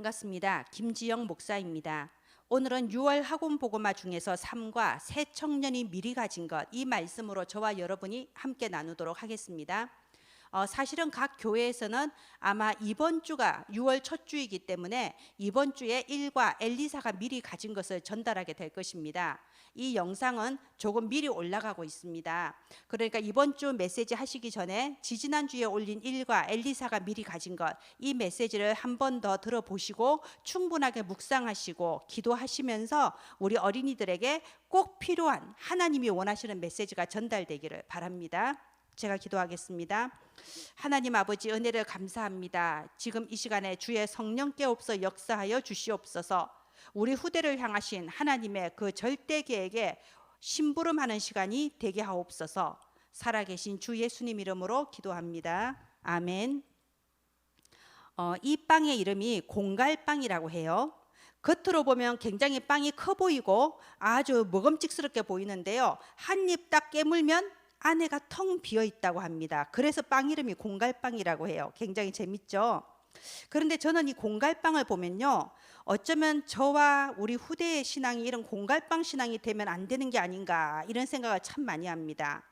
반갑습니다. 김지영 목사입니다. 오늘은 6월 학원 보고마 중에서 삶과 새 청년이 미리 가진 것 이 말씀으로 저와 여러분이 함께 나누도록 하겠습니다. 어, 사실은 각 교회에서는 아마 이번 주가 6월 첫 주이기 때문에 이번 주에 일과 엘리사가 미리 가진 것을 전달하게 될 것입니다. 이 영상은 조금 미리 올라가고 있습니다. 그러니까 이번 주 메시지 하시기 전에 지지난 주에 올린 일과 엘리사가 미리 가진 것 이 메시지를 한 번 더 들어보시고 충분하게 묵상하시고 기도하시면서 우리 어린이들에게 꼭 필요한 하나님이 원하시는 메시지가 전달되기를 바랍니다. 제가 기도하겠습니다. 하나님 아버지 은혜를 감사합니다. 지금 이 시간에 주의 성령께 없어 역사하여 주시옵소서. 우리 후대를 향하신 하나님의 그 절대 계획에 심부름하는 시간이 되게 하옵소서. 살아계신 주 예수님 이름으로 기도합니다. 아멘. 어, 이 빵의 이름이 공갈빵이라고 해요. 겉으로 보면 굉장히 빵이 커 보이고 아주 먹음직스럽게 보이는데요. 한 입 딱 깨물면 안에가 텅 비어 있다고 합니다. 그래서 빵 이름이 공갈빵이라고 해요. 굉장히 재밌죠? 그런데 저는 이 공갈빵을 보면요. 어쩌면 저와 우리 후대의 신앙이 이런 공갈빵 신앙이 되면 안 되는 게 아닌가 이런 생각을 참 많이 합니다.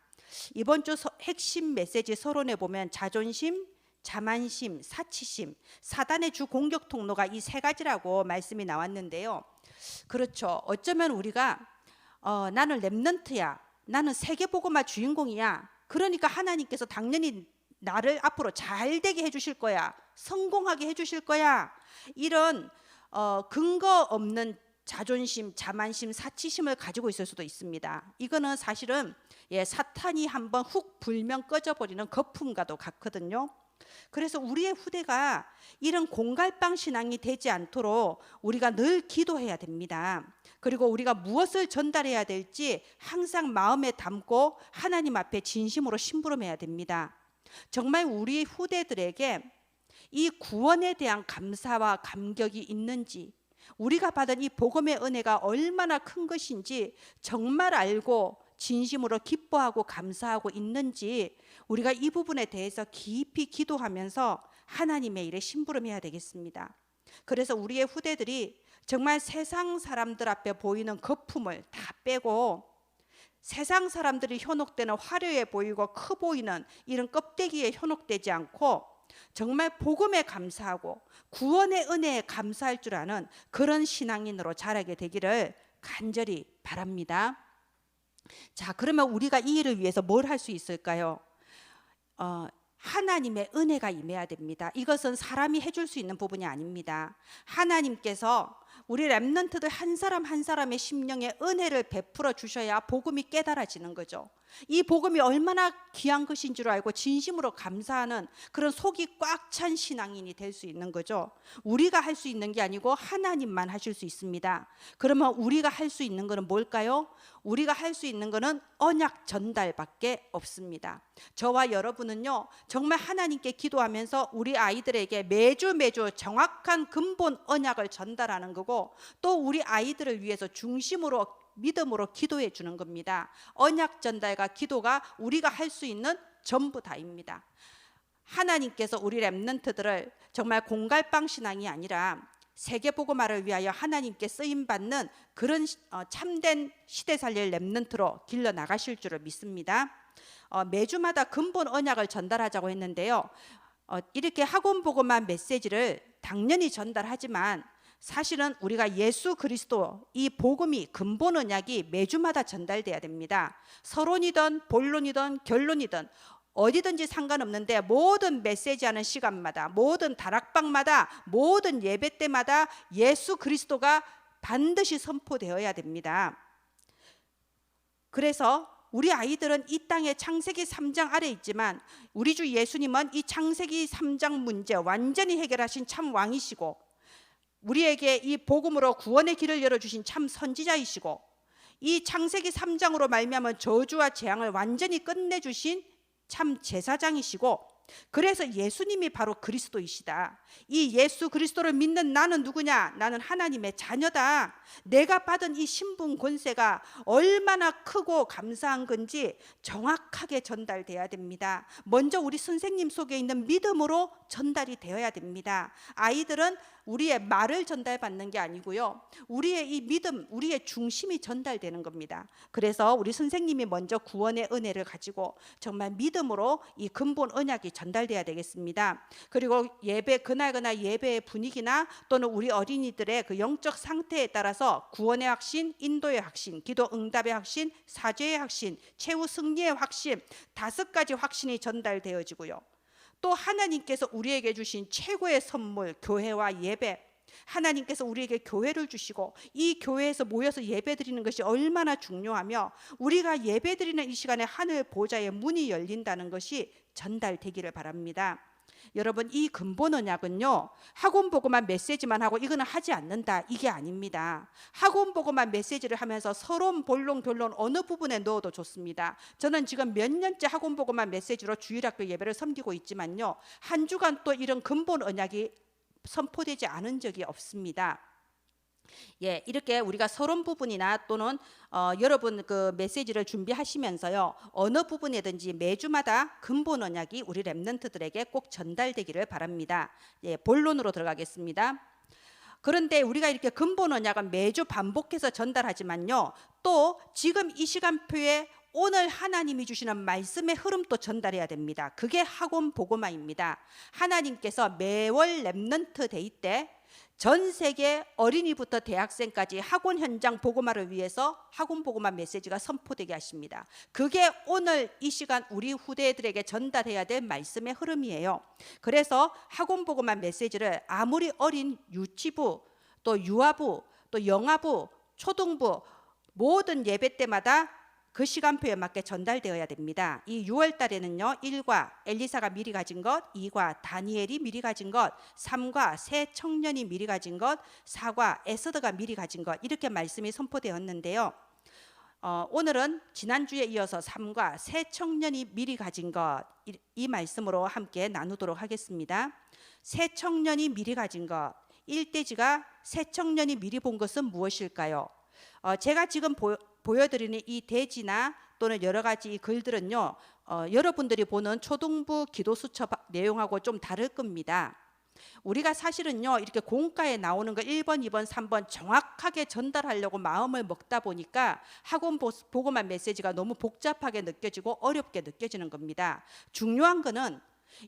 이번 주 서- 핵심 메시지 서론에 보면 자존심, 자만심, 사치심, 사단의 주 공격 통로가 이 세 가지라고 말씀이 나왔는데요. 그렇죠. 어쩌면 우리가 어, 나는 렘넌트야. 나는 세계보고마 주인공이야. 그러니까 하나님께서 당연히 나를 앞으로 잘 되게 해주실 거야. 성공하게 해주실 거야. 이런 어, 근거 없는 자존심, 자만심, 사치심을 가지고 있을 수도 있습니다. 이거는 사실은 예, 사탄이 한번 훅 불면 꺼져버리는 거품과도 같거든요. 그래서 우리의 후대가 이런 공갈빵 신앙이 되지 않도록 우리가 늘 기도해야 됩니다. 그리고 우리가 무엇을 전달해야 될지 항상 마음에 담고 하나님 앞에 진심으로 심부름해야 됩니다. 정말 우리 후대들에게 이 구원에 대한 감사와 감격이 있는지 우리가 받은 이 복음의 은혜가 얼마나 큰 것인지 정말 알고 진심으로 기뻐하고 감사하고 있는지 우리가 이 부분에 대해서 깊이 기도하면서 하나님의 일에 심부름해야 되겠습니다. 그래서 우리의 후대들이 정말 세상 사람들 앞에 보이는 거품을 다 빼고 세상 사람들이 현혹되는 화려해 보이고 커 보이는 이런 껍데기에 현혹되지 않고 정말 복음에 감사하고 구원의 은혜에 감사할 줄 아는 그런 신앙인으로 자라게 되기를 간절히 바랍니다. 자, 그러면 우리가 이 일을 위해서 뭘 할 수 있을까요? 어, 하나님의 은혜가 임해야 됩니다. 이것은 사람이 해줄 수 있는 부분이 아닙니다. 하나님께서 우리 랩런트들 한 사람 한 사람의 심령에 은혜를 베풀어 주셔야 복음이 깨달아지는 거죠. 이 복음이 얼마나 귀한 것인 줄 알고 진심으로 감사하는 그런 속이 꽉 찬 신앙인이 될 수 있는 거죠. 우리가 할 수 있는 게 아니고 하나님만 하실 수 있습니다. 그러면 우리가 할 수 있는 것은 뭘까요? 우리가 할 수 있는 것은 언약 전달밖에 없습니다. 저와 여러분은요, 정말 하나님께 기도하면서 우리 아이들에게 매주 매주 정확한 근본 언약을 전달하는 거고 또 우리 아이들을 위해서 중심으로 믿음으로 기도해 주는 겁니다. 언약 전달과 기도가 우리가 할 수 있는 전부 다입니다. 하나님께서 우리 랩런트들을 정말 공갈빵 신앙이 아니라 세계 복음화를 위하여 하나님께 쓰임 받는 그런 시- 어, 참된 시대 살릴 랩런트로 길러 나가실 줄을 믿습니다. 어, 매주마다 근본 언약을 전달하자고 했는데요. 어, 이렇게 학원 복음화 메시지를 당연히 전달하지만 사실은 우리가 예수 그리스도 이 복음이 근본 언약이 매주마다 전달돼야 됩니다. 서론이든 본론이든 결론이든 어디든지 상관없는데 모든 메시지하는 시간마다 모든 다락방마다 모든 예배 때마다 예수 그리스도가 반드시 선포되어야 됩니다. 그래서 우리 아이들은 이 땅에 창세기 3장 아래 있지만 우리 주 예수님은 이 창세기 3장 문제 완전히 해결하신 참 왕이시고 우리에게 이 복음으로 구원의 길을 열어 주신 참 선지자이시고 이 창세기 3장으로 말미암은 저주와 재앙을 완전히 끝내 주신 참 제사장이시고 그래서 예수님이 바로 그리스도이시다. 이 예수 그리스도를 믿는 나는 누구냐? 나는 하나님의 자녀다. 내가 받은 이 신분 권세가 얼마나 크고 감사한 건지 정확하게 전달돼야 됩니다. 먼저 우리 선생님 속에 있는 믿음으로 전달이 되어야 됩니다. 아이들은 우리의 말을 전달받는 게 아니고요. 우리의 이 믿음, 우리의 중심이 전달되는 겁니다. 그래서 우리 선생님이 먼저 구원의 은혜를 가지고 정말 믿음으로 이 근본 언약이 전달돼야 되겠습니다. 그리고 예배 그날 그날 예배의 분위기나 또는 우리 어린이들의 그 영적 상태에 따라서 구원의 확신, 인도의 확신, 기도 응답의 확신, 사죄의 확신, 최후 승리의 확신 다섯 가지 확신이 전달되어지고요. 또 하나님께서 우리에게 주신 최고의 선물 교회와 예배 하나님께서 우리에게 교회를 주시고 이 교회에서 모여서 예배드리는 것이 얼마나 중요하며 우리가 예배드리는 이 시간에 하늘 보좌의 문이 열린다는 것이 전달되기를 바랍니다. 여러분 이 근본 언약은요 학원 보고만 메시지만 하고 이거는 하지 않는다 이게 아닙니다. 학원 보고만 메시지를 하면서 서론 본론 결론 어느 부분에 넣어도 좋습니다. 저는 지금 몇 년째 학원 보고만 메시지로 주일학교 예배를 섬기고 있지만요 한 주간 또 이런 근본 언약이 선포되지 않은 적이 없습니다. 예, 이렇게 우리가 서론 부분이나 또는 어, 여러분 그 메시지를 준비하시면서요 어느 부분이든지 매주마다 근본 언약이 우리 랩런트들에게 꼭 전달되기를 바랍니다. 예, 본론으로 들어가겠습니다. 그런데 우리가 이렇게 근본 언약은 매주 반복해서 전달하지만요 또 지금 이 시간표에 오늘 하나님이 주시는 말씀의 흐름도 전달해야 됩니다. 그게 학원 보고마입니다. 하나님께서 매월 랩넌트 데이 때 전 세계 어린이부터 대학생까지 학원 현장 보고마를 위해서 학원 보고마 메시지가 선포되게 하십니다. 그게 오늘 이 시간 우리 후대들에게 전달해야 될 말씀의 흐름이에요. 그래서 학원 보고마 메시지를 아무리 어린 유치부 또 유아부 또 영아부 초등부 모든 예배 때마다 그 시간표에 맞게 전달되어야 됩니다. 이 6월 달에는요. 1과 엘리사가 미리 가진 것, 2과 다니엘이 미리 가진 것, 3과 새 청년이 미리 가진 것, 4과 에스더가 미리 가진 것 이렇게 말씀이 선포되었는데요. 어, 오늘은 지난주에 이어서 3과 새 청년이 미리 가진 것 이 말씀으로 함께 나누도록 하겠습니다. 새 청년이 미리 가진 것 일대지가 새 청년이 미리 본 것은 무엇일까요? 어, 제가 지금 보, 보여드리는 이 대지나 또는 여러 가지 이 글들은요, 어, 여러분들이 보는 초등부 기도 수첩 내용하고 좀 다를 겁니다. 우리가 사실은요 이렇게 공과에 나오는 거 1번, 2번, 3번 정확하게 전달하려고 마음을 먹다 보니까 학원 보고만 메시지가 너무 복잡하게 느껴지고 어렵게 느껴지는 겁니다. 중요한 거는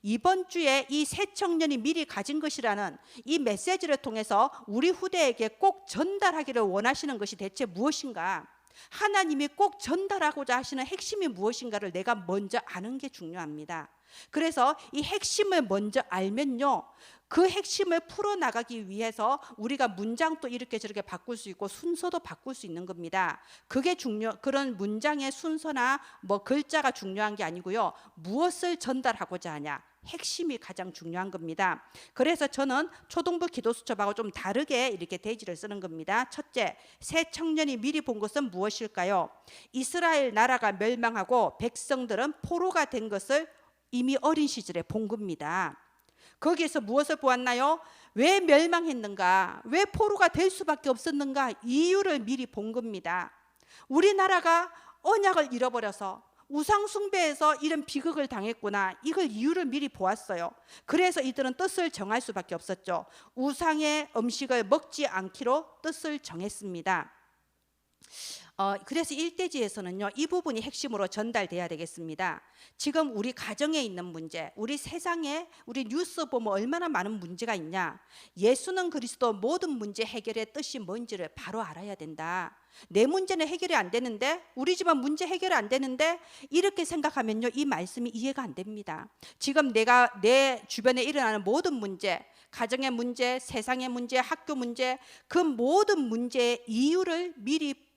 이번 주에 이 새 청년이 미리 가진 것이라는 이 메시지를 통해서 우리 후대에게 꼭 전달하기를 원하시는 것이 대체 무엇인가? 하나님이 꼭 전달하고자 하시는 핵심이 무엇인가를 내가 먼저 아는 게 중요합니다. 그래서 이 핵심을 먼저 알면요. 그 핵심을 풀어나가기 위해서 우리가 문장도 이렇게 저렇게 바꿀 수 있고 순서도 바꿀 수 있는 겁니다. 그게 중요, 그런 문장의 순서나 뭐 글자가 중요한 게 아니고요. 무엇을 전달하고자 하냐. 핵심이 가장 중요한 겁니다. 그래서 저는 초등부 기도 수첩하고 좀 다르게 이렇게 대지를 쓰는 겁니다. 첫째, 새 청년이 미리 본 것은 무엇일까요? 이스라엘 나라가 멸망하고 백성들은 포로가 된 것을 이미 어린 시절에 본 겁니다. 거기에서 무엇을 보았나요? 왜 멸망했는가? 왜 포로가 될 수밖에 없었는가? 이유를 미리 본 겁니다. 우리나라가 언약을 잃어버려서 우상 숭배에서 이런 비극을 당했구나. 이걸 이유를 미리 보았어요. 그래서 이들은 뜻을 정할 수밖에 없었죠. 우상의 음식을 먹지 않기로 뜻을 정했습니다. 어, 그래서 일대지에서는요 이 부분이 핵심으로 전달돼야 되겠습니다. 지금 우리 가정에 있는 문제, 우리 세상에 우리 뉴스 보면 얼마나 많은 문제가 있냐. 예수는 그리스도 모든 문제 해결의 뜻이 뭔지를 바로 알아야 된다. 내 문제는 해결이 안 되는데 우리 집안 문제 해결이 안 되는데 이렇게 생각하면요 이 말씀이 이해가 안 됩니다. 지금 내가 내 주변에 일어나는 모든 문제, 가정의 문제, 세상의 문제, 학교 문제 그 모든 문제의 이유를 미리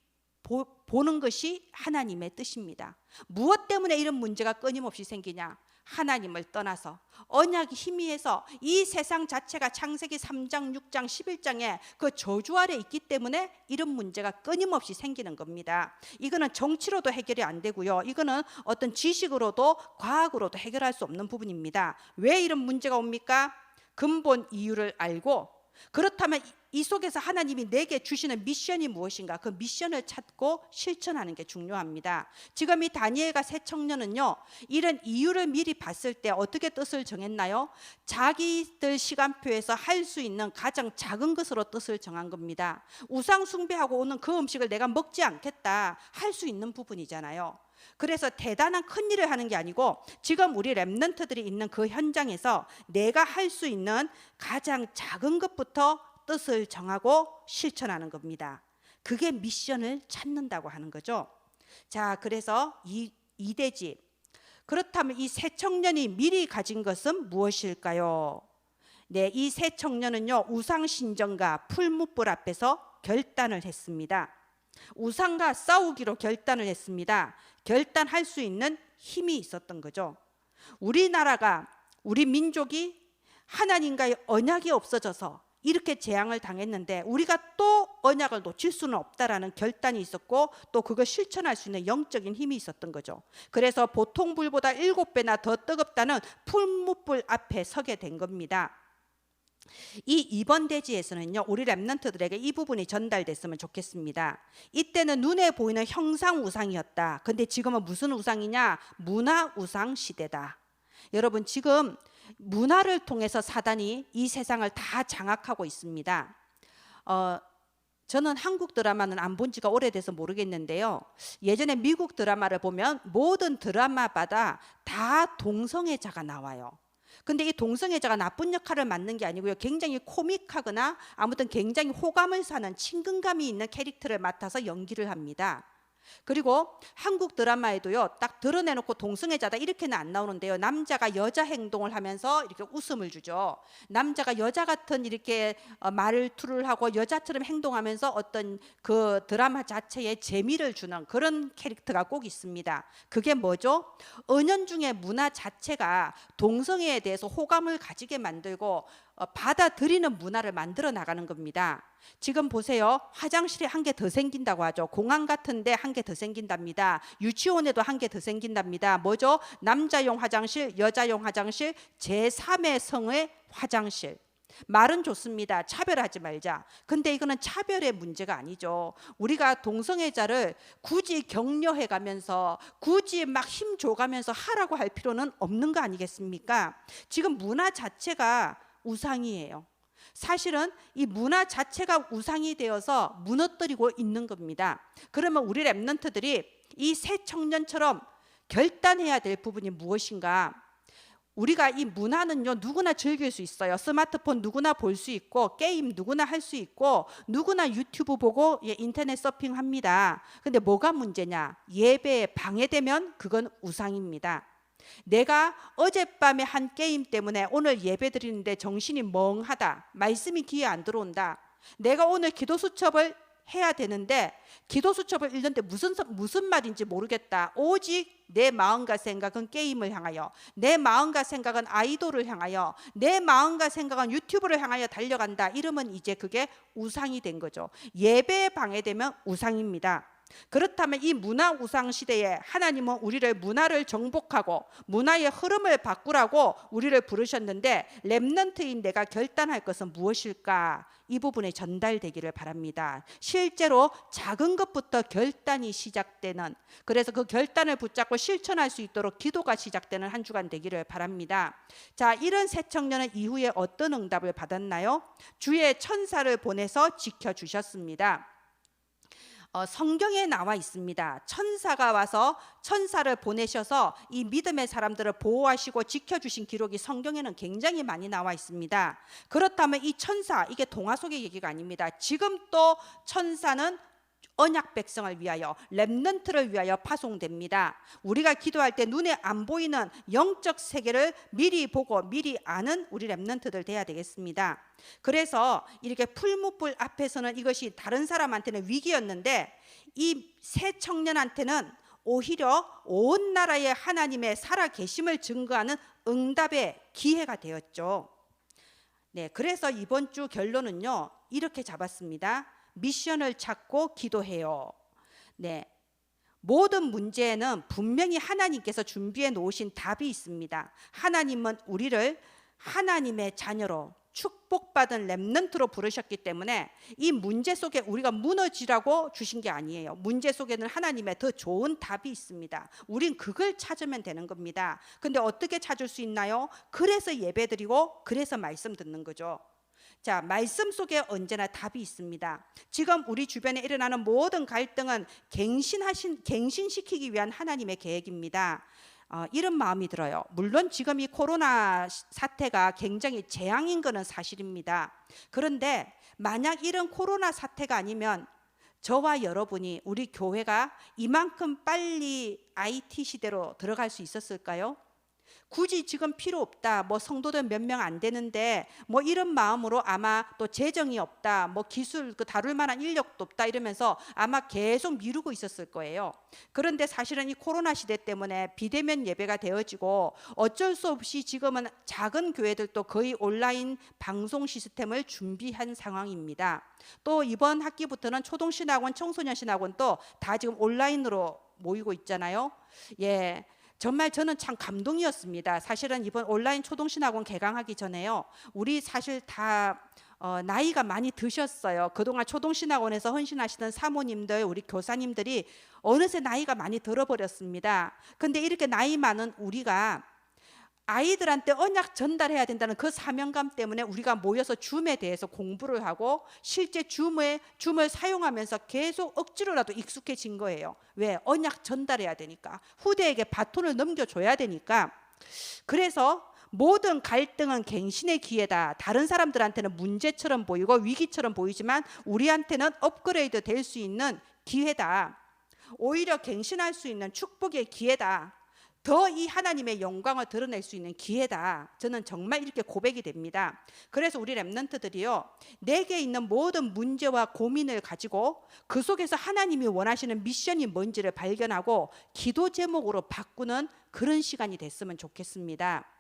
보, 보는 것이 하나님의 뜻입니다. 무엇 때문에 이런 문제가 끊임없이 생기냐? 하나님을 떠나서 언약이 희미해서 이 세상 자체가 창세기 3장, 6장, 11장에 그 저주 아래 있기 때문에 이런 문제가 끊임없이 생기는 겁니다. 이거는 정치로도 해결이 안 되고요. 이거는 어떤 지식으로도 과학으로도 해결할 수 없는 부분입니다. 왜 이런 문제가 옵니까? 근본 이유를 알고 그렇다면 이- 이 속에서 하나님이 내게 주시는 미션이 무엇인가? 그 미션을 찾고 실천하는 게 중요합니다. 지금 이 다니엘과 새 청년은요, 이런 이유를 미리 봤을 때 어떻게 뜻을 정했나요? 자기들 시간표에서 할 수 있는 가장 작은 것으로 뜻을 정한 겁니다. 우상 숭배하고 오는 그 음식을 내가 먹지 않겠다. 할 수 있는 부분이잖아요. 그래서 대단한 큰 일을 하는 게 아니고 지금 우리 랩런트들이 있는 그 현장에서 내가 할 수 있는 가장 작은 것부터 뜻을 정하고 실천하는 겁니다. 그게 미션을 찾는다고 하는 거죠. 자, 그래서 이 이대지 그렇다면 이 새 청년이 미리 가진 것은 무엇일까요? 네, 이 새 청년은요 우상 신전과 풀무불 앞에서 결단을 했습니다. 우상과 싸우기로 결단을 했습니다. 결단할 수 있는 힘이 있었던 거죠. 우리나라가 우리 민족이 하나님과의 언약이 없어져서 이렇게 재앙을 당했는데 우리가 또 언약을 놓칠 수는 없다라는 결단이 있었고 또 그걸 실천할 수 있는 영적인 힘이 있었던 거죠. 그래서 보통 불보다 일곱 배나 더 뜨겁다는 풀무불 앞에 서게 된 겁니다. 이 이번 대지에서는요 우리 랩런트들에게 이 부분이 전달됐으면 좋겠습니다. 이때는 눈에 보이는 형상 우상이었다. 근데 지금은 무슨 우상이냐? 문화 우상 시대다. 여러분 지금 문화를 통해서 사단이 이 세상을 다 장악하고 있습니다. 어, 저는 한국 드라마는 안 본 지가 오래돼서 모르겠는데요. 예전에 미국 드라마를 보면 모든 드라마마다 다 동성애자가 나와요. 근데 이 동성애자가 나쁜 역할을 맡는 게 아니고요. 굉장히 코믹하거나 아무튼 굉장히 호감을 사는 친근감이 있는 캐릭터를 맡아서 연기를 합니다. 그리고 한국 드라마에도요, 딱 드러내놓고 동성애자다 이렇게는 안 나오는데요. 남자가 여자 행동을 하면서 이렇게 웃음을 주죠. 남자가 여자 같은 이렇게 어, 말투를 하고 여자처럼 행동하면서 어떤 그 드라마 자체에 재미를 주는 그런 캐릭터가 꼭 있습니다. 그게 뭐죠? 은연중에 문화 자체가 동성애에 대해서 호감을 가지게 만들고 어, 받아들이는 문화를 만들어 나가는 겁니다. 지금 보세요. 화장실에 한 개 더 생긴다고 하죠. 공항 같은데 한 개 더 생긴답니다. 유치원에도 한 개 더 생긴답니다. 뭐죠? 남자용 화장실, 여자용 화장실, 제3의 성의 화장실. 말은 좋습니다. 차별하지 말자. 근데 이거는 차별의 문제가 아니죠. 우리가 동성애자를 굳이 격려해 가면서 굳이 막 힘 줘가면서 하라고 할 필요는 없는 거 아니겠습니까? 지금 문화 자체가 우상이에요. 사실은 이 문화 자체가 우상이 되어서 무너뜨리고 있는 겁니다. 그러면 우리 랩런트들이 이 새 청년처럼 결단해야 될 부분이 무엇인가? 우리가 이 문화는요 누구나 즐길 수 있어요. 스마트폰 누구나 볼 수 있고 게임 누구나 할 수 있고 누구나 유튜브 보고 예, 인터넷 서핑합니다. 근데 뭐가 문제냐? 예배에 방해되면 그건 우상입니다. 내가 어젯밤에 한 게임 때문에 오늘 예배 드리는데 정신이 멍하다. 말씀이 귀에 안 들어온다. 내가 오늘 기도 수첩을 해야 되는데 기도 수첩을 읽는데 무슨 서- 무슨 말인지 모르겠다. 오직 내 마음과 생각은 게임을 향하여, 내 마음과 생각은 아이돌을 향하여, 내 마음과 생각은 유튜브를 향하여 달려간다. 이러면 이제 그게 우상이 된 거죠. 예배에 방해되면 우상입니다. 그렇다면 이 문화 우상 시대에 하나님은 우리를 문화를 정복하고 문화의 흐름을 바꾸라고 우리를 부르셨는데 렘넌트인 내가 결단할 것은 무엇일까? 이 부분에 전달되기를 바랍니다. 실제로 작은 것부터 결단이 시작되는 그래서 그 결단을 붙잡고 실천할 수 있도록 기도가 시작되는 한 주간 되기를 바랍니다. 자, 이런 새 청년은 이후에 어떤 응답을 받았나요? 주의 천사를 보내서 지켜 주셨습니다. 어, 성경에 나와 있습니다. 천사가 와서 천사를 보내셔서 이 믿음의 사람들을 보호하시고 지켜주신 기록이 성경에는 굉장히 많이 나와 있습니다. 그렇다면 이 천사 이게 동화 속의 얘기가 아닙니다. 지금 또 천사는 언약 백성을 위하여 렘넌트를 위하여 파송됩니다. 우리가 기도할 때 눈에 안 보이는 영적 세계를 미리 보고 미리 아는 우리 렘넌트들 돼야 되겠습니다. 그래서 이렇게 풀무불 앞에서는 이것이 다른 사람한테는 위기였는데 이 새 청년한테는 오히려 온 나라의 하나님의 살아 계심을 증거하는 응답의 기회가 되었죠. 네, 그래서 이번 주 결론은요. 이렇게 잡았습니다. 미션을 찾고 기도해요. 네. 모든 문제에는 분명히 하나님께서 준비해 놓으신 답이 있습니다. 하나님은 우리를 하나님의 자녀로 축복받은 렘넌트로 부르셨기 때문에 이 문제 속에 우리가 무너지라고 주신 게 아니에요. 문제 속에는 하나님의 더 좋은 답이 있습니다. 우린 그걸 찾으면 되는 겁니다. 근데 어떻게 찾을 수 있나요? 그래서 예배드리고 그래서 말씀 듣는 거죠. 자, 말씀 속에 언제나 답이 있습니다. 지금 우리 주변에 일어나는 모든 갈등은 갱신하신 갱신시키기 위한 하나님의 계획입니다. 어, 이런 마음이 들어요. 물론 지금 이 코로나 시- 사태가 굉장히 재앙인 것은 사실입니다. 그런데 만약 이런 코로나 사태가 아니면 저와 여러분이 우리 교회가 이만큼 빨리 IT 시대로 들어갈 수 있었을까요? 굳이 지금 필요 없다. 뭐 성도들 몇 명 안 되는데 뭐 이런 마음으로 아마 또 재정이 없다. 뭐 기술 그 다룰 만한 인력도 없다 이러면서 아마 계속 미루고 있었을 거예요. 그런데 사실은 이 코로나 시대 때문에 비대면 예배가 되어지고 어쩔 수 없이 지금은 작은 교회들도 거의 온라인 방송 시스템을 준비한 상황입니다. 또 이번 학기부터는 초동신학원, 청소년신학원도 다 지금 온라인으로 모이고 있잖아요. 예. 정말 저는 참 감동이었습니다. 사실은 이번 온라인 초동신학원 개강하기 전에요. 우리 사실 다 어, 나이가 많이 드셨어요. 그동안 초동신학원에서 헌신하시던 사모님들, 우리 교사님들이 어느새 나이가 많이 들어버렸습니다. 근데 이렇게 나이 많은 우리가 아이들한테 언약 전달해야 된다는 그 사명감 때문에 우리가 모여서 줌에 대해서 공부를 하고 실제 줌에 줌을 사용하면서 계속 억지로라도 익숙해진 거예요. 왜? 언약 전달해야 되니까. 후대에게 바톤을 넘겨 줘야 되니까. 그래서 모든 갈등은 갱신의 기회다. 다른 사람들한테는 문제처럼 보이고 위기처럼 보이지만 우리한테는 업그레이드 될 수 있는 기회다. 오히려 갱신할 수 있는 축복의 기회다. 더 이 하나님의 영광을 드러낼 수 있는 기회다. 저는 정말 이렇게 고백이 됩니다. 그래서 우리 랩런트들이요. 내게 있는 모든 문제와 고민을 가지고 그 속에서 하나님이 원하시는 미션이 뭔지를 발견하고 기도 제목으로 바꾸는 그런 시간이 됐으면 좋겠습니다.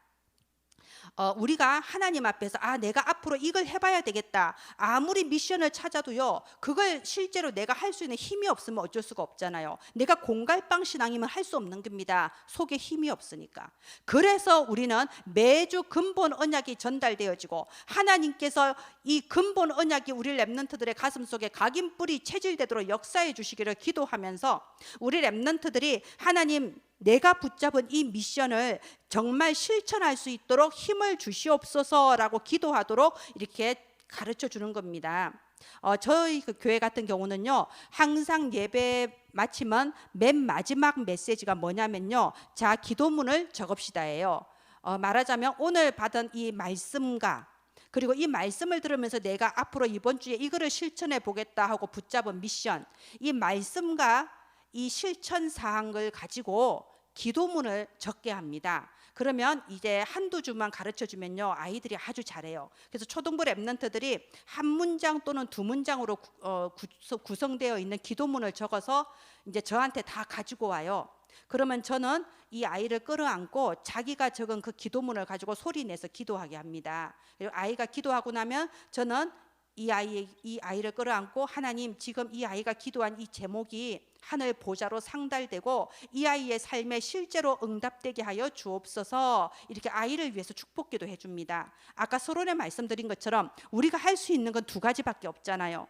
어, 우리가 하나님 앞에서 아 내가 앞으로 이걸 해봐야 되겠다. 아무리 미션을 찾아도요 그걸 실제로 내가 할 수 있는 힘이 없으면 어쩔 수가 없잖아요. 내가 공갈빵 신앙이면 할 수 없는 겁니다. 속에 힘이 없으니까. 그래서 우리는 매주 근본 언약이 전달되어지고 하나님께서 이 근본 언약이 우리 랩런트들의 가슴 속에 각인 뿌리 체질되도록 역사해 주시기를 기도하면서 우리 랩런트들이 하나님 내가 붙잡은 이 미션을 정말 실천할 수 있도록 힘을 주시옵소서라고 기도하도록 이렇게 가르쳐 주는 겁니다. 어, 저희 그 교회 같은 경우는요, 항상 예배 마치면 맨 마지막 메시지가 뭐냐면요, 자 기도문을 적읍시다예요. 어, 말하자면 오늘 받은 이 말씀과 그리고 이 말씀을 들으면서 내가 앞으로 이번 주에 이거를 실천해 보겠다 하고 붙잡은 미션, 이 말씀과 이 실천 사항을 가지고 기도문을 적게 합니다. 그러면 이제 한두 주만 가르쳐 주면요 아이들이 아주 잘해요. 그래서 초등부 랩런트들이 한 문장 또는 두 문장으로 구- 어, 구- 구성되어 있는 기도문을 적어서 이제 저한테 다 가지고 와요. 그러면 저는 이 아이를 끌어안고 자기가 적은 그 기도문을 가지고 소리 내서 기도하게 합니다. 아이가 기도하고 나면 저는 이 아이 이 아이를 끌어안고 하나님 지금 이 아이가 기도한 이 제목이 하늘 보좌로 상달되고 이 아이의 삶에 실제로 응답되게 하여 주옵소서 이렇게 아이를 위해서 축복기도 해줍니다. 아까 서론에 말씀드린 것처럼 우리가 할 수 있는 건 두 가지밖에 없잖아요.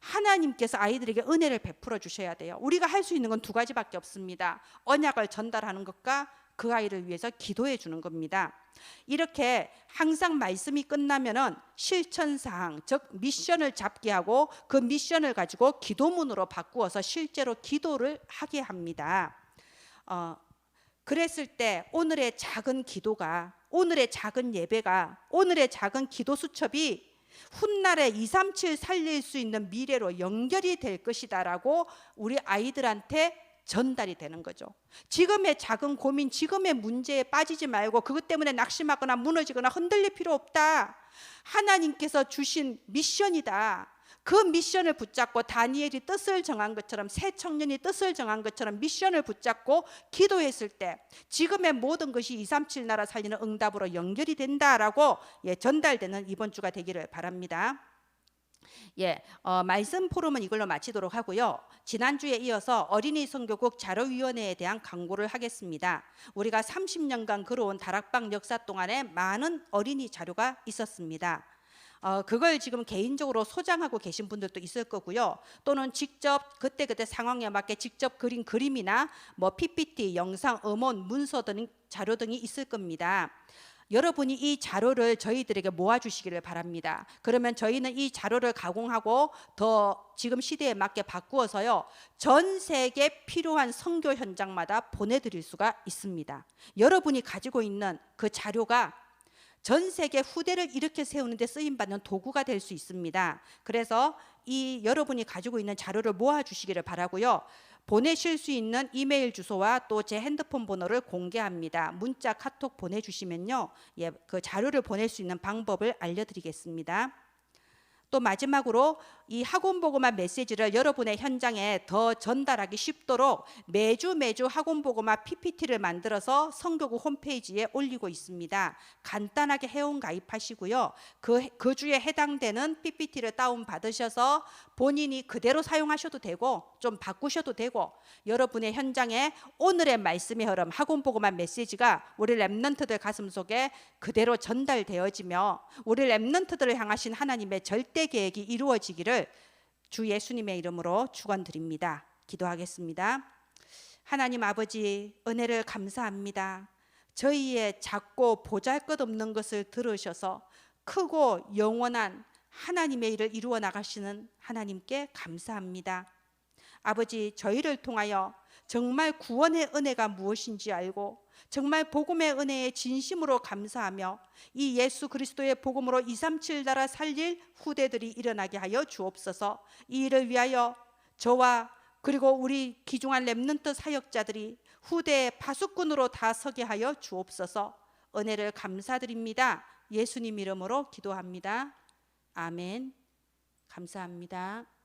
하나님께서 아이들에게 은혜를 베풀어 주셔야 돼요. 우리가 할 수 있는 건 두 가지밖에 없습니다. 언약을 전달하는 것과 그 아이를 위해서 기도해 주는 겁니다. 이렇게 항상 말씀이 끝나면은 실천 사항, 즉 미션을 잡게 하고 그 미션을 가지고 기도문으로 바꾸어서 실제로 기도를 하게 합니다. 어, 그랬을 때 오늘의 작은 기도가 오늘의 작은 예배가 오늘의 작은 기도 수첩이 훗날에 237 살릴 수 있는 미래로 연결이 될 것이다라고 우리 아이들한테 전달이 되는 거죠. 지금의 작은 고민, 지금의 문제에 빠지지 말고 그것 때문에 낙심하거나 무너지거나 흔들릴 필요 없다. 하나님께서 주신 미션이다. 그 미션을 붙잡고 다니엘이 뜻을 정한 것처럼 새 청년이 뜻을 정한 것처럼 미션을 붙잡고 기도했을 때 지금의 모든 것이 237 나라 살리는 응답으로 연결이 된다라고 예, 전달되는 이번 주가 되기를 바랍니다. 예, 어, 말씀 포럼은 이걸로 마치도록 하고요. 지난주에 이어서 어린이 선교국 자료위원회에 대한 광고를 하겠습니다. 우리가 30년간 걸어온 다락방 역사 동안에 많은 어린이 자료가 있었습니다. 어, 그걸 지금 개인적으로 소장하고 계신 분들도 있을 거고요. 또는 직접 그때그때 상황에 맞게 직접 그린 그림이나 뭐 PPT, 영상, 음원, 문서 등 자료 등이 있을 겁니다. 여러분이 이 자료를 저희들에게 모아주시기를 바랍니다. 그러면 저희는 이 자료를 가공하고 더 지금 시대에 맞게 바꾸어서요. 전 세계 필요한 선교 현장마다 보내드릴 수가 있습니다. 여러분이 가지고 있는 그 자료가 전 세계 후대를 일으켜 세우는데 쓰임 받는 도구가 될 수 있습니다. 그래서 이 여러분이 가지고 있는 자료를 모아 주시기를 바라고요. 보내실 수 있는 이메일 주소와 또 제 핸드폰 번호를 공개합니다. 문자, 카톡 보내주시면요, 예, 그 자료를 보낼 수 있는 방법을 알려드리겠습니다. 또 마지막으로 이 학원 보고만 메시지를 여러분의 현장에 더 전달하기 쉽도록 매주 매주 학원 보고만 PPT를 만들어서 성교구 홈페이지에 올리고 있습니다. 간단하게 회원 가입하시고요. 그, 그 주에 해당되는 PPT를 다운 받으셔서 본인이 그대로 사용하셔도 되고 좀 바꾸셔도 되고 여러분의 현장에 오늘의 말씀의 흐름 학원 보고만 메시지가 우리 랩런트들 가슴 속에 그대로 전달되어지며 우리 랩런트들을 향하신 하나님의 절대 계획이 이루어지기를 주 예수님의 이름으로 축원드립니다. 기도하겠습니다. 하나님 아버지 은혜를 감사합니다. 저희의 작고 보잘것없는 것을 들으셔서 크고 영원한 하나님의 일을 이루어 나가시는 하나님께 감사합니다. 아버지 저희를 통하여 정말 구원의 은혜가 무엇인지 알고 정말 복음의 은혜에 진심으로 감사하며 이 예수 그리스도의 복음으로 237 나라 살릴 후대들이 일어나게 하여 주옵소서. 이 일을 위하여 저와 그리고 우리 귀중한 렘넌트 사역자들이 후대의 파수꾼으로 다 서게 하여 주옵소서. 은혜를 감사드립니다. 예수님 이름으로 기도합니다. 아멘. 감사합니다.